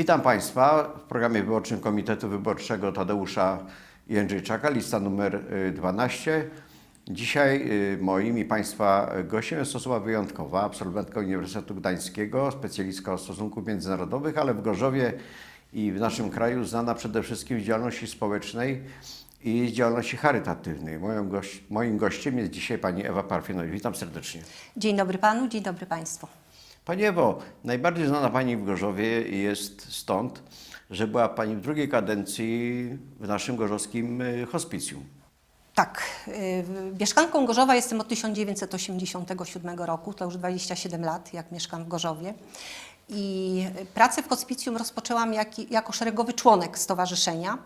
Witam Państwa w programie wyborczym Komitetu Wyborczego Tadeusza Jędrzejczaka, lista numer y, 12. Dzisiaj y, moim i Państwa gościem jest osoba wyjątkowa, absolwentka Uniwersytetu Gdańskiego, specjalistka od stosunków międzynarodowych, ale w Gorzowie i w naszym kraju znana przede wszystkim z działalności społecznej i z działalności charytatywnej. Gość, moim gościem jest dzisiaj pani Ewa Parfinowicz. Witam serdecznie. Dzień dobry panu, dzień dobry państwu. Pani Ewo, najbardziej znana Pani w Gorzowie jest stąd, że była Pani w drugiej kadencji w naszym gorzowskim y, hospicjum. Tak, y, mieszkanką Gorzowa jestem od 1987 roku, to już 27 lat, jak mieszkam w Gorzowie. I pracę w hospicjum rozpoczęłam jak, jako szeregowy członek stowarzyszenia.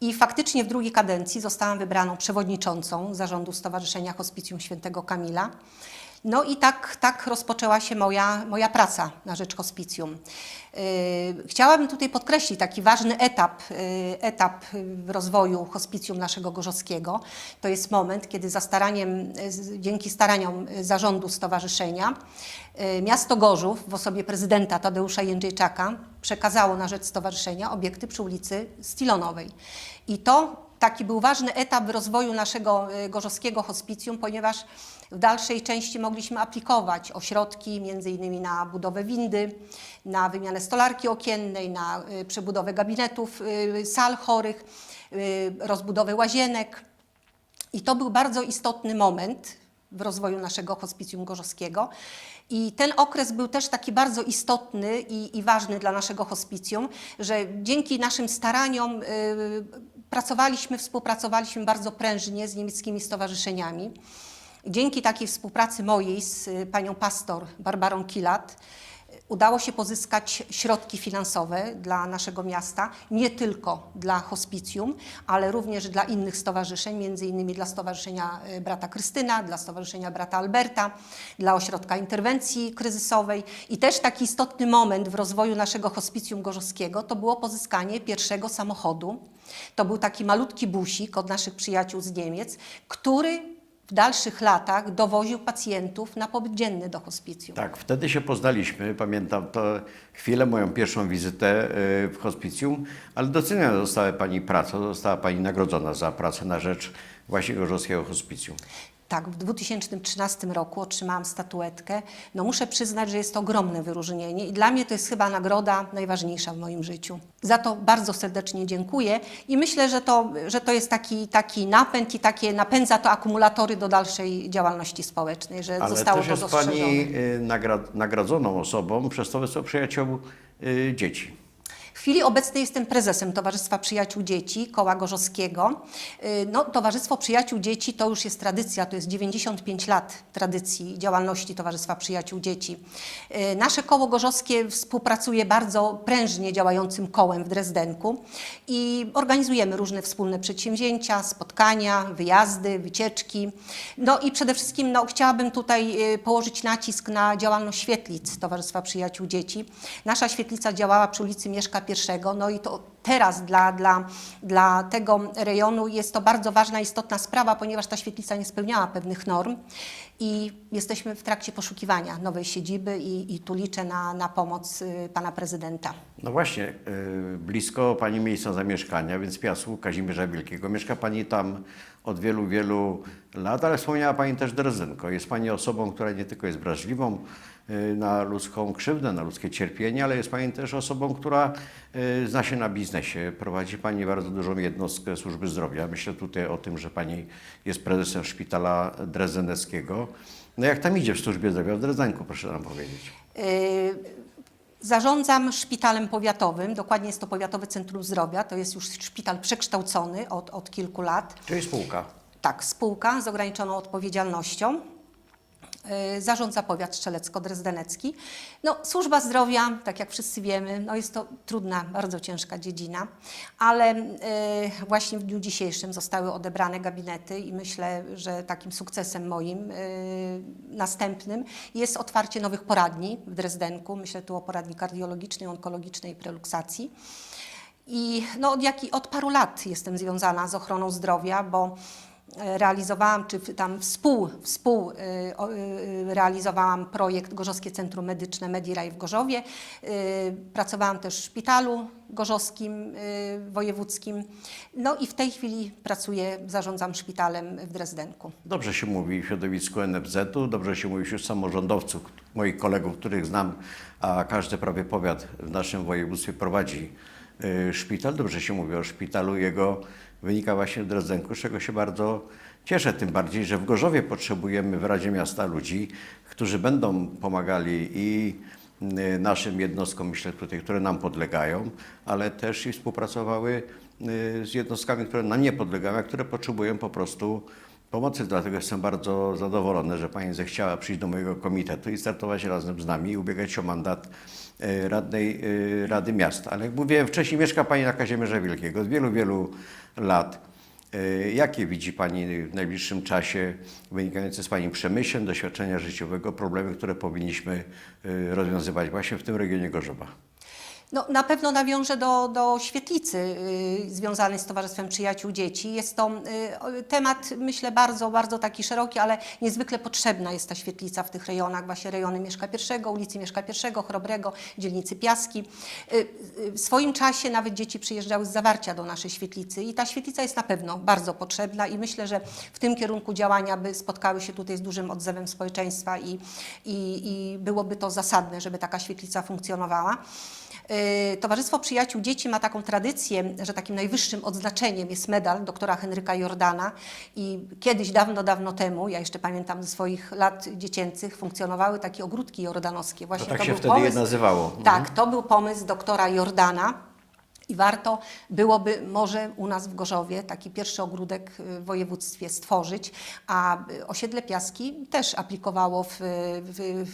I faktycznie w drugiej kadencji zostałam wybraną przewodniczącą zarządu Stowarzyszenia Hospicjum Świętego Kamila. No i tak, tak rozpoczęła się moja, moja praca na rzecz hospicjum. Yy, Chciałabym tutaj podkreślić taki ważny etap, yy, etap rozwoju hospicjum naszego gorzowskiego. To jest moment, kiedy za staraniem, dzięki staraniom zarządu stowarzyszenia yy, miasto Gorzów w osobie prezydenta Tadeusza Jędrzejczaka przekazało na rzecz stowarzyszenia obiekty przy ulicy Stilonowej. I to taki był ważny etap w rozwoju naszego y, gorzowskiego hospicjum, ponieważ w dalszej części mogliśmy aplikować o środki między innymi na budowę windy, na wymianę stolarki okiennej, na y, przebudowę gabinetów, y, sal chorych, rozbudowę łazienek. I to był bardzo istotny moment w rozwoju naszego hospicjum gorzowskiego. I ten okres był też taki bardzo istotny i, i ważny dla naszego hospicjum, że dzięki naszym staraniom y, pracowaliśmy, współpracowaliśmy bardzo prężnie z niemieckimi stowarzyszeniami. Dzięki takiej współpracy mojej z panią pastor Barbarą Kilat udało się pozyskać środki finansowe dla naszego miasta, nie tylko dla hospicjum, ale również dla innych stowarzyszeń, między innymi dla Stowarzyszenia y, Brata Krystyna, dla Stowarzyszenia Brata Alberta, dla Ośrodka Interwencji Kryzysowej i też taki istotny moment w rozwoju naszego hospicjum gorzowskiego to było pozyskanie pierwszego samochodu. To był taki malutki busik od naszych przyjaciół z Niemiec, który w dalszych latach dowoził pacjentów na pobyt dzienny do hospicjum. Tak, wtedy się poznaliśmy, pamiętam to chwilę, moją pierwszą wizytę y, w hospicjum, ale doceniona została Pani praca, została Pani nagrodzona za pracę na rzecz właśnie gorzowskiego hospicjum. Tak, w 2013 roku otrzymałam statuetkę. No muszę przyznać, że jest to ogromne wyróżnienie i dla mnie to jest chyba nagroda najważniejsza w moim życiu. Za to bardzo serdecznie dziękuję i myślę, że to, że to jest taki, taki napęd i takie napędza to akumulatory do dalszej działalności społecznej, że Ale zostało też to jest dostrzeżone. Pani y, nagra- nagrodzoną osobą przez Towarzystwo Przyjaciół y, Dzieci. W chwili obecnej jestem prezesem Towarzystwa Przyjaciół Dzieci Koła Gorzowskiego. Y, No, Towarzystwo Przyjaciół Dzieci to już jest tradycja, to jest 95 lat tradycji działalności Towarzystwa Przyjaciół Dzieci. Y, Nasze koło gorzowskie współpracuje bardzo prężnie działającym kołem w Drezdenku i organizujemy różne wspólne przedsięwzięcia, spotkania, wyjazdy, wycieczki. No i przede wszystkim no, chciałabym tutaj y, położyć nacisk na działalność świetlic Towarzystwa Przyjaciół Dzieci. Nasza świetlica działała przy ulicy Mieszka I, no i to teraz dla, dla, dla tego rejonu jest to bardzo ważna, istotna sprawa, ponieważ ta świetlica nie spełniała pewnych norm i jesteśmy w trakcie poszukiwania nowej siedziby i, i tu liczę na, na pomoc y, pana prezydenta. No właśnie, y, blisko Pani miejsca zamieszkania, więc Piasku Kazimierza Wielkiego. Mieszka Pani tam od wielu, wielu lat, ale wspomniała Pani też Drezdenko. Jest Pani osobą, która nie tylko jest wrażliwą y, na ludzką krzywdę, na ludzkie cierpienie, ale jest Pani też osobą, która zna się na biznesie. Prowadzi Pani bardzo dużą jednostkę służby zdrowia. Myślę tutaj o tym, że Pani jest prezesem szpitala drezdeneckiego. No jak tam idzie w służbie zdrowia w Drezdenku, proszę nam powiedzieć. Y, Zarządzam szpitalem powiatowym, dokładnie jest to Powiatowe Centrum Zdrowia, to jest już szpital przekształcony od, od kilku lat. Czyli spółka. Tak, spółka z ograniczoną odpowiedzialnością. Y, Zarządza powiat strzelecko-drezdenecki. No, służba zdrowia, tak jak wszyscy wiemy, no jest to trudna, bardzo ciężka dziedzina, ale y, właśnie w dniu dzisiejszym zostały odebrane gabinety i myślę, że takim sukcesem moim y, następnym jest otwarcie nowych poradni w Drezdenku. Myślę tu o poradni kardiologicznej, onkologicznej i preluksacji. I no, od, jak, od paru lat jestem związana z ochroną zdrowia, bo realizowałam, czy tam współ, współ e, o, e, realizowałam projekt Gorzowskie Centrum Medyczne Mediraj w Gorzowie. Pracowałam też w szpitalu gorzowskim, wojewódzkim. No i w tej chwili pracuję, zarządzam szpitalem w Drezdenku. Dobrze się mówi w środowisku NFZ-u, dobrze się mówi wśród samorządowców, moich kolegów, których znam, a każdy prawie powiat w naszym województwie prowadzi y, szpital. Dobrze się mówi o szpitalu, jego wynika właśnie w Drezdenku, z czego się bardzo cieszę, tym bardziej, że w Gorzowie potrzebujemy w Radzie Miasta ludzi, którzy będą pomagali i y, naszym jednostkom, myślę tutaj, które nam podlegają, ale też i współpracowały y, z jednostkami, które nam nie podlegają, a które potrzebują po prostu pomocy. Dlatego jestem bardzo zadowolony, że Pani zechciała przyjść do mojego komitetu i startować razem z nami i ubiegać się o mandat y, radnej y, Rady Miasta. Ale jak mówiłem wcześniej, mieszka Pani na Kazimierza Wielkiego od wielu, wielu lat. Y, Jakie widzi Pani w najbliższym czasie wynikające z Pani przemyśleń, doświadczenia życiowego, problemy, które powinniśmy rozwiązywać właśnie w tym regionie Gorzowa? No, na pewno nawiążę do, do świetlicy y, związanej z Towarzystwem Przyjaciół Dzieci. Jest to y, temat, myślę, bardzo, bardzo taki szeroki, ale niezwykle potrzebna jest ta świetlica w tych rejonach, właśnie rejony Mieszka I, ulicy Mieszka I, Chrobrego, dzielnicy Piaski. Y, y, W swoim czasie nawet dzieci przyjeżdżały z zawarcia do naszej świetlicy i ta świetlica jest na pewno bardzo potrzebna i myślę, że w tym kierunku działania by spotkały się tutaj z dużym odzewem społeczeństwa i, i, i byłoby to zasadne, żeby taka świetlica funkcjonowała. Y, Towarzystwo Przyjaciół Dzieci ma taką tradycję, że takim najwyższym odznaczeniem jest medal doktora Henryka Jordana i kiedyś, dawno, dawno temu, ja jeszcze pamiętam ze swoich lat dziecięcych, funkcjonowały takie ogródki jordanowskie. Właśnie tak to się wtedy je pomysł, nazywało. Tak, to był pomysł doktora Jordana. I warto byłoby może u nas w Gorzowie taki pierwszy ogródek y, w województwie stworzyć, a y, osiedle Piaski też aplikowało w, w,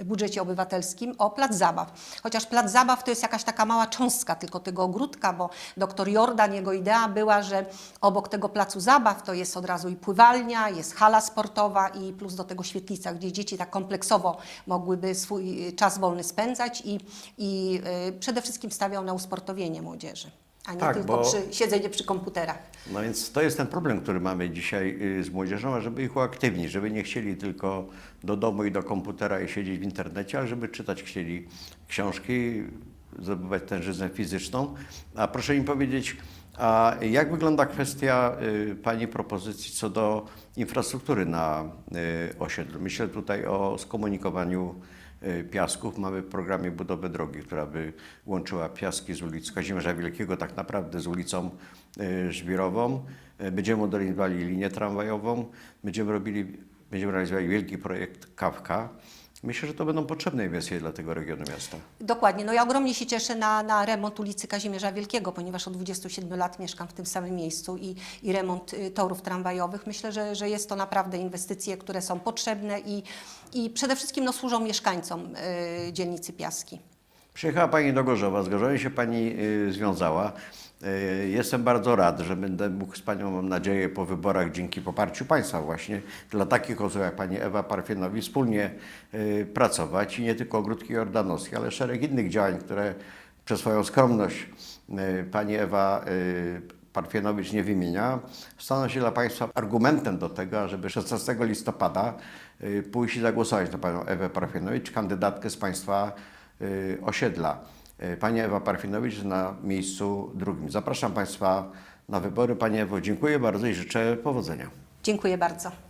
w budżecie obywatelskim o plac zabaw. Chociaż plac zabaw to jest jakaś taka mała cząstka tylko tego ogródka, bo doktor Jordan, jego idea była, że obok tego placu zabaw to jest od razu i pływalnia, jest hala sportowa i plus do tego świetlica, gdzie dzieci tak kompleksowo mogłyby swój y, czas wolny spędzać i, i przede wszystkim stawiał na usportowienie młodzieży, a nie Tak, tylko bo- przy, siedzenie przy komputerach. No więc to jest ten problem, który mamy dzisiaj y, z młodzieżą, żeby ich uaktywnić, żeby nie chcieli tylko do domu i do komputera i siedzieć w internecie, ale żeby czytać chcieli książki, zdobywać tę żyznę fizyczną. A proszę mi powiedzieć, a jak wygląda kwestia y, Pani propozycji co do infrastruktury na y, osiedlu? Myślę tutaj o skomunikowaniu Piasków. Mamy w programie budowę drogi, która by łączyła Piaski z ulicy Kazimierza Wielkiego tak naprawdę z ulicą y, Żwirową. Y, Będziemy modernizowali linię tramwajową, będziemy robili, będziemy realizowali wielki projekt Kawka. Myślę, że to będą potrzebne inwestycje dla tego regionu miasta. Dokładnie. No ja ogromnie się cieszę na, na remont ulicy Kazimierza Wielkiego, ponieważ od 27 lat mieszkam w tym samym miejscu i, i remont y, torów tramwajowych. Myślę, że, że jest to naprawdę inwestycje, które są potrzebne i, i przede wszystkim no, służą mieszkańcom y, dzielnicy Piaski. Przyjechała Pani do Gorzowa, z Gorzowem się Pani y, związała. Y, Jestem bardzo rad, że będę mógł z Panią, mam nadzieję, po wyborach dzięki poparciu Państwa właśnie dla takich osób jak Pani Ewa Parfienowicz wspólnie y, pracować i nie tylko ogródki jordanowskie, ale szereg innych działań, które przez swoją skromność y, Pani Ewa Parfienowicz nie wymienia, staną się dla Państwa argumentem do tego, żeby 16 listopada pójść i zagłosować na Panią Ewę Parfienowicz, kandydatkę z Państwa osiedla. Y, Pani Ewa Parfinowicz na miejscu drugim. Zapraszam Państwa na wybory. Pani Ewo, dziękuję bardzo i życzę powodzenia. Dziękuję bardzo.